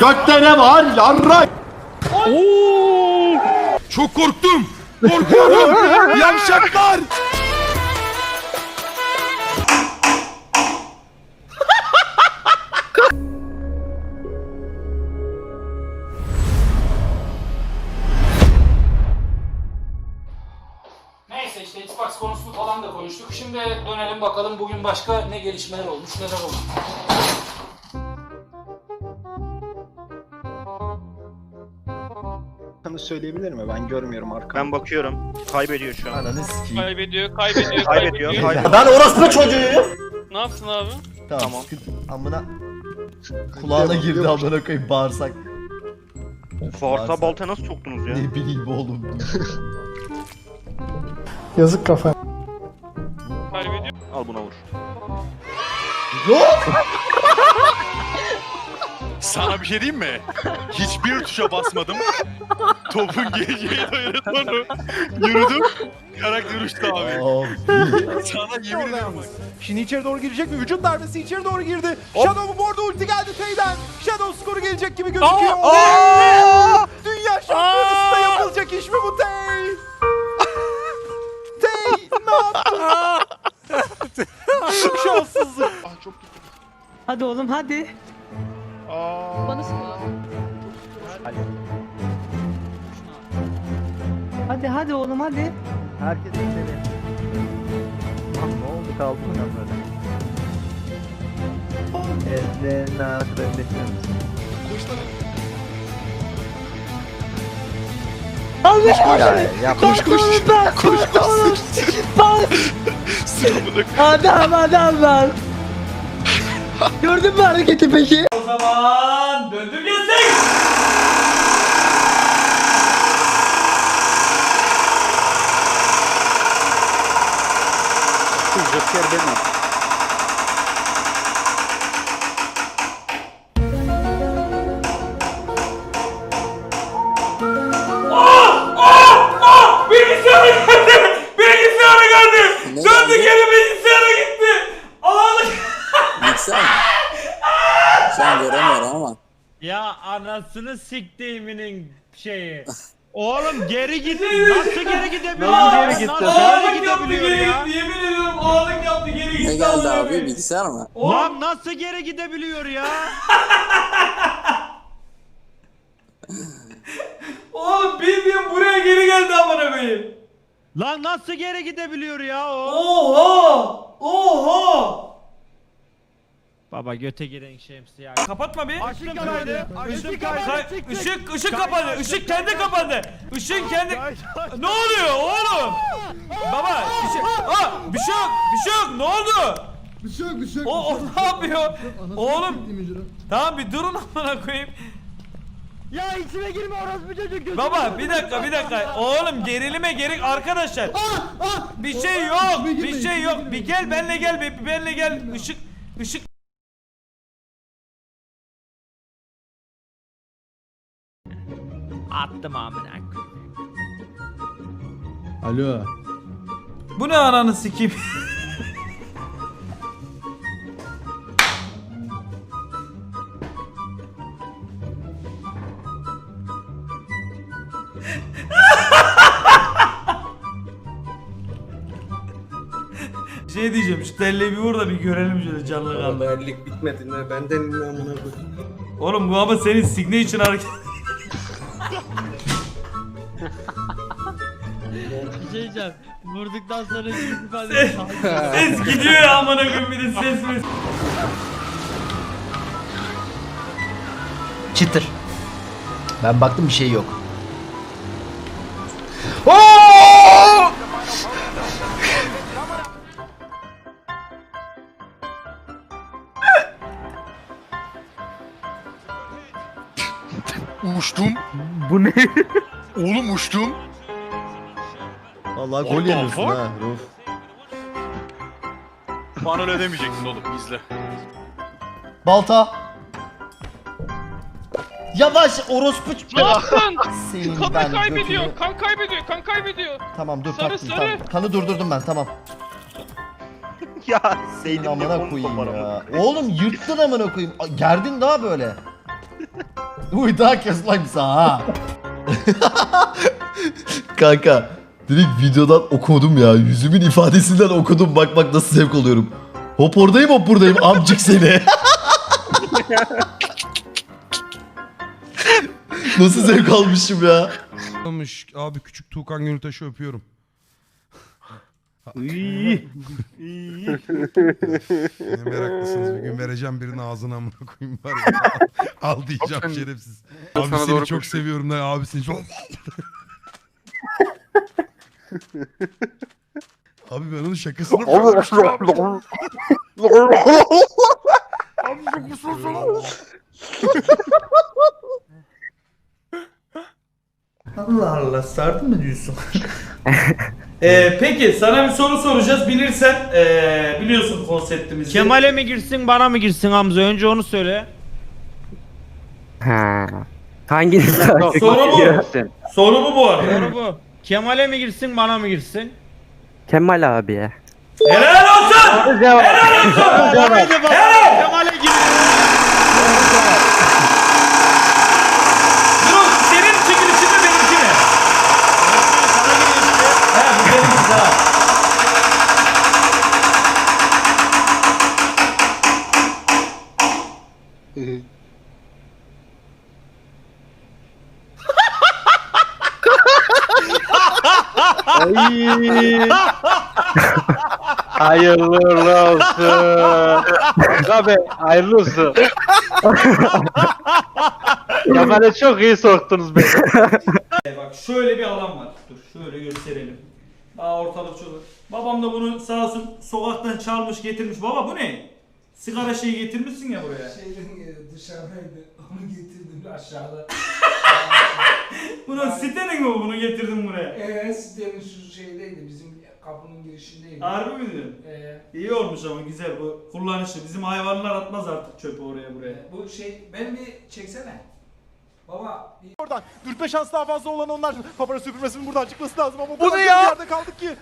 Gökte ne var yarrak? Çok korktum. Korkuyorum. Yavşaklar. Neyse işte Xbox konusunu falan da konuştuk. Şimdi dönelim bakalım bugün başka ne gelişmeler olmuş, neler olmuş. Söyleyebilir mi? Ben görmüyorum arkamı. Ben bakıyorum. Kaybediyor şu an. Ananı sikeyim. Kaybediyor, kaybediyor, Kaybediyor. kaybediyor. Kaybediyor. Ben orospu çocuğuyum. Ne yapsın abi? Tamam. Tamam. sıkıntı- Amına kulağına girdi amına koyayım bağırsak. Farta balta nasıl soktunuz ya? Ne bileyim oğlum. Kaybediyor. Al buna vur. Sana bir şey diyeyim mi? Hiçbir tuşa basmadım. Topun geleceği dayanıp onu yürüdüm. Karakter uçtu abi. Sana yemin bak. Şimdi içeri doğru girecek mi? Vücut darbesi içeri doğru girdi. Shadow'un bu arada ulti geldi Tay'den. Shadow skoru gelecek gibi gözüküyor. Oo! Dünya şampiyonasında yapılacak iş mi bu Tay? Tay ne yaptın? Şanssızlık. Hadi oğlum hadi. Bana sıkıyor. Hadi hadi oğlum hadi. Herkes içeri. Lan ne oldu kaldı mı lan böyle? Ezlerin arkadaşlar misin? Allah Ya yapma. Koş koş. Koş koş. Adam adam lan. Gördün mü hareketi peki? O zaman anasını siktiğiminin şeyi. Oğlum geri git. Nasıl geri gidebiliyor? Nasıl geri gitti? Nasıl geri gidebiliyor geri ya? Yemin ediyorum ağlık yaptı geri gitti. Ne geldi abi? Bilgisayar mı? Lan nasıl geri gidebiliyor ya? Oğlum bildiğin buraya geri geldi amına koyayım. Lan nasıl geri gidebiliyor ya o? Oha! Oha! Baba göte giren ya. Kapatma bir. Açtım kaydı. Kay- kaydı. Işık ışık kapandı. Işık kendi kapandı. Işık kendi Ne oluyor oğlum? Baba bir şey Aa, bir şey yok. Bir şey yok. Ne oldu? Bir şey yok bir şey O, o ne yapıyor? Oğlum tamam bir durun amına koyayım. Ya içime girme orospu çocuk gözüm. Baba bir dakika bir dakika. Oğlum gerilime gerek arkadaşlar. Bir şey yok. Bir şey yok. Bir gel benle gel. Bir benle gel. Işık ışık Attım amına. Alo. Bu ne ananı sikeyim? şey diyeceğim şu telleyi bir vur da bir görelim şöyle canlı kanlı. Erlik bitmedi ne? Benden ne amına koyayım. Oğlum bu ama senin signature hareket. Bir şey diyeceğim. Vurduktan sonra yüz ifade Ses, ses gidiyor ya amına koyayım bir de ses mi? Çıtır. Ben baktım bir şey yok. Uçtum. Bu ne? Oğlum uçtum. Vallahi What gol the yemiyorsun fuck? ha Ruf. Bana öyle demeyecektin oğlum izle. Balta. Yavaş orospu. Ne yaptın? Senin Kan ben kaybediyor, götünü- kan kaybediyor, kan kaybediyor. Tamam dur Sarı, taktım sarı. tamam. Kanı durdurdum ben tamam. Ya Senin Seydin amına koyayım ya. Oğlum yırttın amına koyayım. A- Gerdin daha böyle. Uy daha kes lan bize ha. Kanka direkt videodan okudum ya. Yüzümün ifadesinden okudum. Bak bak nasıl zevk alıyorum. Hop oradayım hop buradayım amcık seni. nasıl zevk almışım ya. Olmuş. Abi küçük Tuğkan Gönültaş'ı öpüyorum. ne meraklısınız bir gün vereceğim birinin ağzına amına koyayım var ya. Al diyeceğim şerefsiz. Abi sana seni doğru çok koşuyor. seviyorum da abi seni çok... abi ben onun şakasını Allah Allah sardın mı diyorsun? Ee, peki sana bir soru soracağız. Bilirsen ee, biliyorsun konseptimizi. Kemal'e mi girsin bana mı girsin Hamza? Önce onu söyle. Ha. Hanginiz daha çok Soru bu. istiyor? Soru bu bu arada. Doğru bu. Kemal'e mi girsin bana mı girsin? Kemal abiye. Helal olsun! Helal olsun! Bakalım Kemal'e gir. Dur senin çekilişin mi benimki mi? He benimki ha. Hayırlı olsun. Abi hayırlı olsun. ya bana çok iyi soktunuz beni. Bak şöyle bir alan var. Dur şöyle gösterelim. Aa ortalık çok. Babam da bunu sağ olsun sokaktan çalmış getirmiş. Baba bu ne? Sigara şeyi getirmişsin ya buraya. dışarıdaydı. Onu getirdim aşağıda. Bunun sitenin mi bu? Bunu getirdim buraya. Eee sitenin şu şeydeydi. Bizim kapının girişindeydi. Harbi mi diyorsun? Ee, İyi olmuş ama güzel bu kullanışlı. Bizim hayvanlar atmaz artık çöpü oraya buraya. bu şey ben bir çeksene. Baba Oradan dürtme şans daha fazla olan onlar. Papara süpürmesinin buradan çıkması lazım ama bu ne ya? yerde kaldık ki.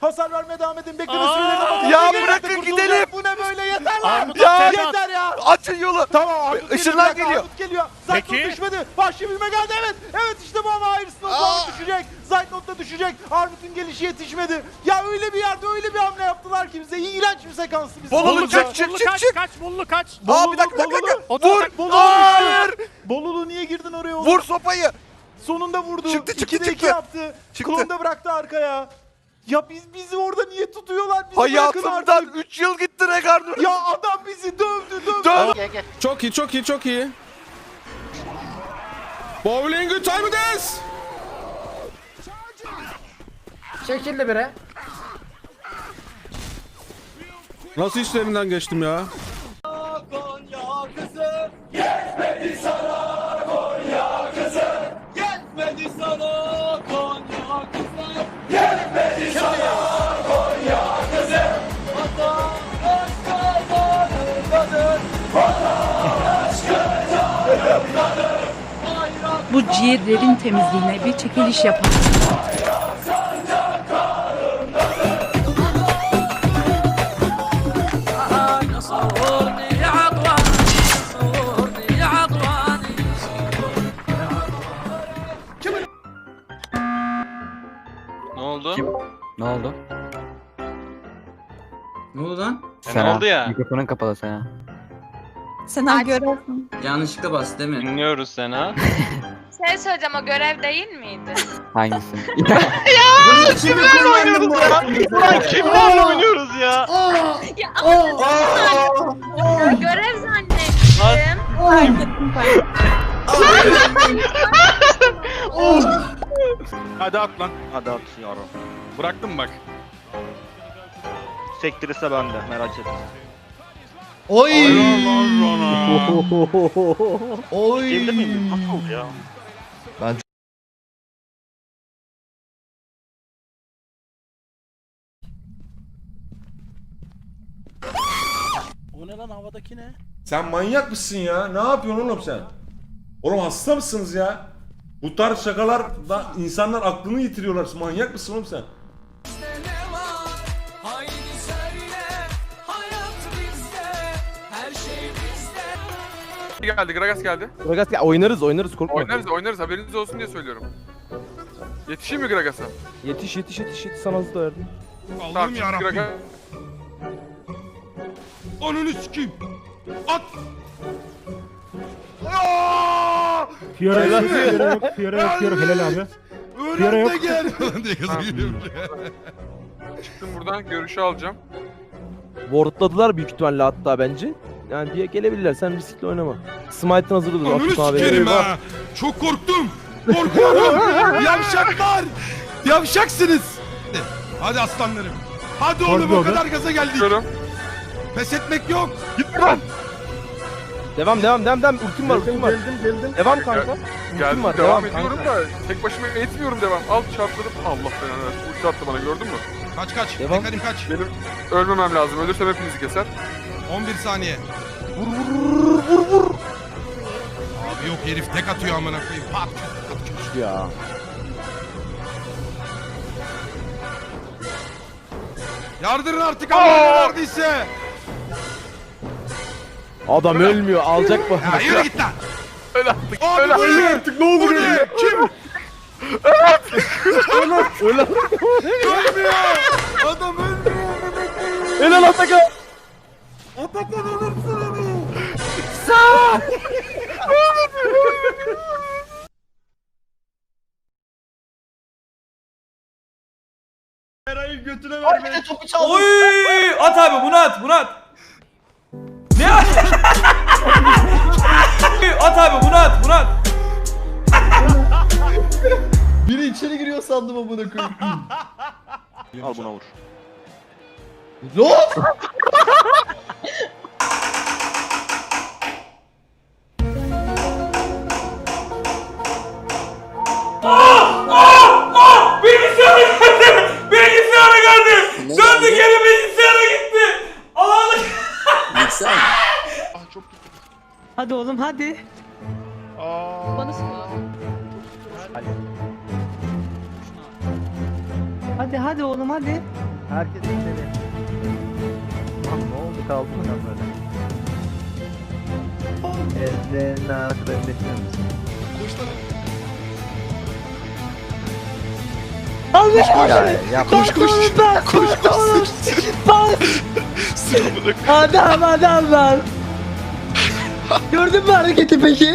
Hasar vermeye devam edin. Bekleme sürelerine bakın. ya bırakın kurtulacak. gidelim. Bu ne böyle yeter lan. Ya yeter ya. Açın yolu. Tamam Armut Işınlar geliyor. geliyor. Armut geliyor. Zaytnot düşmedi. Vahşi bilme geldi evet. Evet işte bu ama hayırlısı Armut düşecek. Zaytnot da düşecek. Armut'un gelişi yetişmedi. Ya öyle bir yerde öyle bir hamle yaptılar ki bize. İğrenç bir sekansı bize. Bolulu çık çık çık çık. Kaç Bollu kaç. Aa bir dakika bir dakika. Dur. Bolulu Hayır. Bolulu niye girdin oraya oğlum? Vur sopayı. Sonunda vurdu. Çıktı, çıktı, İkide iki çıktı. yaptı. Çıktı. Klon da bıraktı arkaya. Ya biz bizi orada niye tutuyorlar? Bizi Hayatımdan artık. 3 yıl gitti Regardur. Ya adam bizi dövdü dövdü. Dön. Çok iyi çok iyi çok iyi. Bowling good time dance. Çekildi bire. Nasıl işlerinden geçtim ya? Bu ciğerlerin temizliğine bir çekiliş yapalım. Ne oldu? Ne oldu? Ne oldu lan? Sen oldu ya? Mikrofonun kapalı Sena. Sen ha görev. Yanlışlıkla bastı değil mi? Dinliyoruz seni ha. Şey söyleyeceğim o görev değil miydi? Hangisi? Kimlerle oynuyoruz ya? Ulan kimlerle oynuyoruz ya? Ya ama görev zannettim. Fark ettim fark ettim. Hadi at lan. Hadi at yavrum. Bıraktım bak. Sektirirse ben de merak etme. Oy. Lan Oy. Girdi miyim? Nasıl oldu ya? Ne lan havadaki ne? Sen manyak mısın ya? Ne yapıyorsun oğlum sen? Oğlum hasta mısınız ya? Bu tarz şakalar da insanlar aklını yitiriyorlar. Manyak mısın oğlum sen? geldi, Gragas geldi. Gragas gel oynarız oynarız korkma. Oynarız, oynarız. Haberiniz olsun diye söylüyorum. Yetişeyim mi Gragas'a? Yetiş yetiş yetiş yetiş sana hızlı verdim. Allah'ım yarabbim. Gragas... Ananı sikeyim. At. Fiora yok, Fiora yok Fiora yok Fiora helal abi. Fiora yok. gel. diye. Çıktım buradan, görüşü alacağım. Wardladılar büyük ihtimalle hatta bence. Yani diye gelebilirler sen riskli oynama. Smite'ın hazır dur. Atın abi. ha. Çok korktum. Korkuyorum. Yavşaklar. Yavşaksınız. Hadi aslanlarım. Hadi oğlum o kadar gaza geldik. Çıkıyorum. Pes etmek yok. Devam devam devam devam. Ultim var ultim var. Geldim geldim. Devam kanka. Ultim Geldim, var devam, devam, ediyorum kanka. da tek başıma etmiyorum devam. Al çarptırdım. Allah belanı versin. Ulti attı bana gördün mü? Kaç kaç. Devam. Karim kaç. Benim ölmemem lazım. Ölürsem hepinizi keser. 11 saniye. Vur vur vur vur. Abi yok herif tek atıyor amına koyayım. Pat. Ya. Yardırın artık Allah'ını verdiyse. Adam ölmüyor alacak mı? Ya yürü git lan. Öl artık. Abi öl bu ne? artık ne olur öyle. Kim? Öyle. Ölmüyor. Adam ölmüyor. Helal Atakan. Atakan alırsın onu. Eray'ın götüne ver beni. Oy! At abi bunu at, bunu at. Ne at? at abi bunu at, bunu at. Biri içeri giriyor sandım amına koyayım. Al buna vur. Lan! Bilgisayarı Hadi oğlum hadi. Bana sor. Hadi hadi oğlum hadi. Herkes istedi. Lan ne oldu kaldı mı lan böyle? Ezre'nin arkadaşını bekliyor musun? Ya yapma. Koş koş. Koş koş. Adam adam lan. Gördün mü hareketi peki?